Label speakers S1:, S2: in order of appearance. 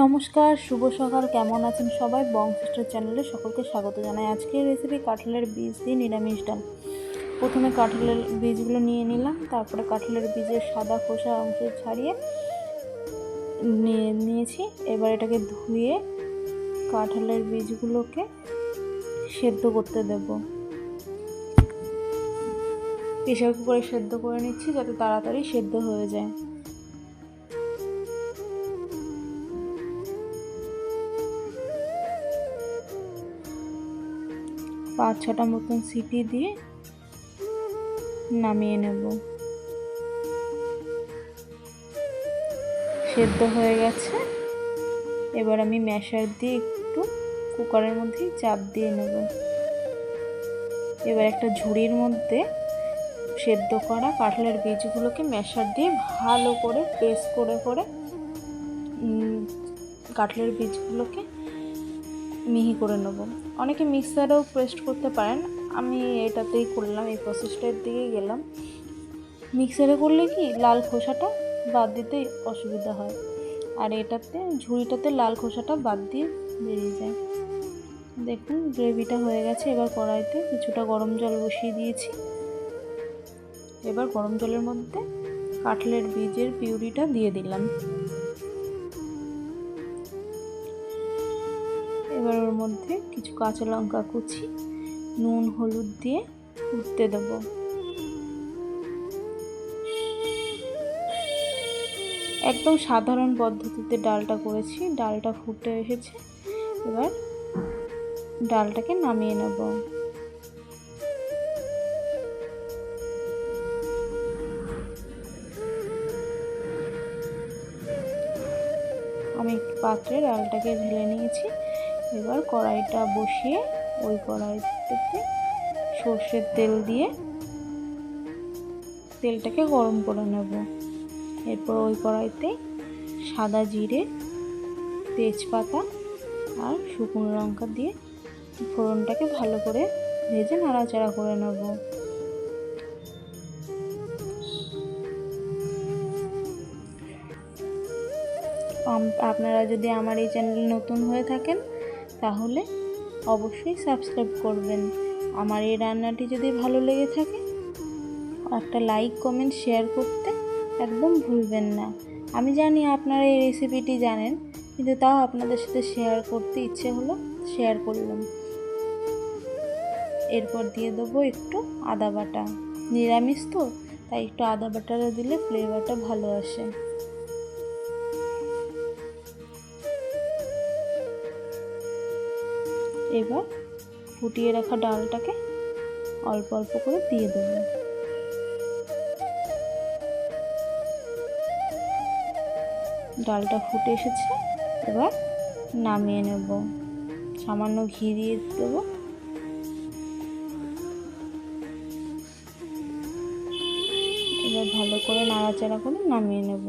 S1: নমস্কার, শুভ সকাল, কেমন আছেন সবাই? বংশিষ্টার চ্যানেলে সকলকে স্বাগত জানাই। আজকের রেসিপি কাঁঠালের বীজ দিয়ে নিরামিষ ডাল। প্রথমে কাঁঠালের বীজগুলো নিয়ে নিলাম, তারপরে কাঁঠালের বীজের সাদা খোসা অংশ ছাড়িয়ে নিয়ে নিয়েছি। এবার এটাকে ধুয়ে কাঁঠালের বীজগুলোকে সেদ্ধ করতে দেব। প্রেশার কুকারে সেদ্ধ করে নিচ্ছি, যাতে তাড়াতাড়ি সেদ্ধ হয়ে যায়। পাঁচ ছটা মতন সিটি দিয়ে নামিয়ে নেব। সেদ্ধ হয়ে গেছে। এবার আমি ম্যাশার দিয়ে একটু কুকারের মধ্যে চাপ দিয়ে নেব। এবার একটা ঝুড়ির মধ্যে সেদ্ধ করা কাঁঠালের বীজগুলোকে ম্যাশার দিয়ে ভালো করে পেস্ট করে করে কাঁঠালের বীজগুলোকে মিহি করে নেব। অনেকে মিক্সারেও পেস্ট করতে পারেন। আমি এটাতেই করলাম, এই প্রসেসটার দিকেই গেলাম। মিক্সারে করলে কি লাল খোসাটা বাদ দিতে অসুবিধা হয়। আর এটাতে, ঝুড়িটাতে লাল খোসাটা বাদ দিয়ে বেরিয়ে যায়। দেখুন, গ্রেভিটা হয়ে গেছে। এবার কড়াইতে কিছুটা গরম জল বসিয়ে দিয়েছি। এবার গরম জলের মধ্যে কাটলের বীজের পিউরিটা দিয়ে দিলাম। এবার ওর মধ্যে কিছু কাঁচা লঙ্কা কুচি, নুন, হলুদ দিয়ে উঠতে দেব। একদম সাধারণ পদ্ধতিতে ডালটা করেছি, ডালটা ফুটে এসেছে। এবার ডালটাকে নামিয়ে নেব। আমি পাত্রে ডালটাকে ঢেলে নিয়েছি। এবার কড়াইটা বসিয়ে ওই কড়াইতে সর্ষের তেল দিয়ে তেলটাকে গরম করে নেব। এরপর ওই কড়াইতে সাদা জিরে, তেজপাতা আর শুকনো লঙ্কা দিয়ে ফোড়নটাকে ভালো করে ভেজে নাড়াচাড়া করে নেব। আপনারা যদি আমার এই চ্যানেল নতুন হয়ে থাকেন তাহলে অবশ্যই সাবস্ক্রাইব করবেন। আমার এই রান্নাটি যদি ভালো লেগে থাকে, একটা লাইক কমেন্ট শেয়ার করতে একদম ভুলবেন না। আমি জানি আপনারা এই রেসিপিটি জানেন, কিন্তু তাও আপনাদের সাথে শেয়ার করতে ইচ্ছে হলো শেয়ার করলাম। এরপর দিয়ে দেবো একটু আদা বাটা। নিরামিষ তো, তাই একটু আদা বাটাটা দিলে ফ্লেভারটা ভালো আসে। এবার ফুটিয়ে রাখা ডালটাকে অল্প অল্প করে দিয়ে দেবো। ডালটা ফুটে এসেছে, এবার নামিয়ে নেব। সামান্য ঘি দিয়ে দেবো। এবার ভালো করে নাড়াচাড়া করে নামিয়ে নেব।